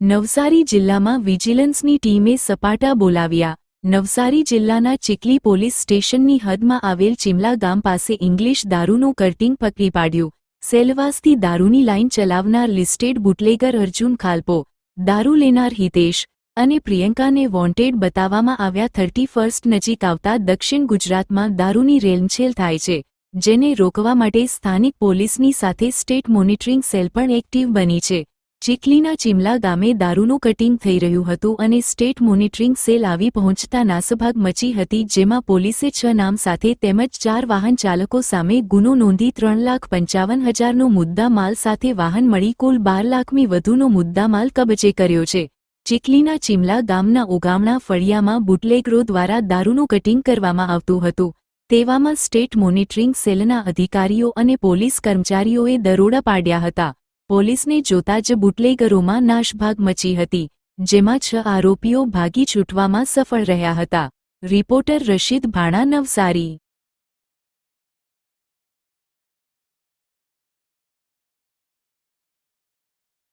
નવસારી જિલ્લામાં વિજિલન્સની ટીમે સપાટા બોલાવ્યા. નવસારી જિલ્લાના ચીખલી પોલીસ સ્ટેશનની હદમાં આવેલ ચિમલા ગામ પાસે ઇંગ્લિશ દારૂનું કર્ટિંગ પકડી પાડ્યું. સેલવાસથી દારૂની લાઇન ચલાવનાર લિસ્ટેડ બુટલેગર અર્જુન ખાલપો, દારૂ લેનાર હિતેશ અને પ્રિયંકાને વોન્ટેડ બતાવવામાં આવ્યા થર્ટી ફર્સ્ટ નજીક આવતા દક્ષિણ ગુજરાતમાં દારૂની રેલછેલ થાય છે, જેને રોકવા માટે સ્થાનિક પોલીસની સાથે સ્ટેટ મોનિટરિંગ સેલ પણ એક્ટિવ બની છે. ચીખલીના ચિમલા ગામે દારૂનું કટિંગ થઈ રહ્યું હતું અને સ્ટેટ મોનિટરિંગ સેલ આવી પહોંચતા નાસભાગ મચી હતી જેમાં પોલીસે છ નામ સાથે તેમજ ચાર વાહન ચાલકો સામે ગુનો નોંધી ત્રણ લાખ પંચાવન હજારનો મુદ્દા માલ સાથે વાહન મળી કુલ બાર લાખમી વધુનો મુદ્દામાલ કબજે કર્યો છે. ચીખલીના ચિમલા ગામના ઉગામણા ફળિયામાં બુટલેગરો દ્વારા દારૂનું કટિંગ કરવામાં આવતું હતું. તેવામાં સ્ટેટ મોનિટરિંગ સેલના અધિકારીઓ અને પોલીસ કર્મચારીઓએ દરોડા પાડ્યા હતા. પોલીસને જોતા જ બુટલેગરોમાં નાશભાગ મચી હતી, જેમાં છ આરોપીઓ ભાગી છૂટવામાં સફળ રહ્યા હતા. રિપોર્ટર રશીદ ભાણા નવસારી.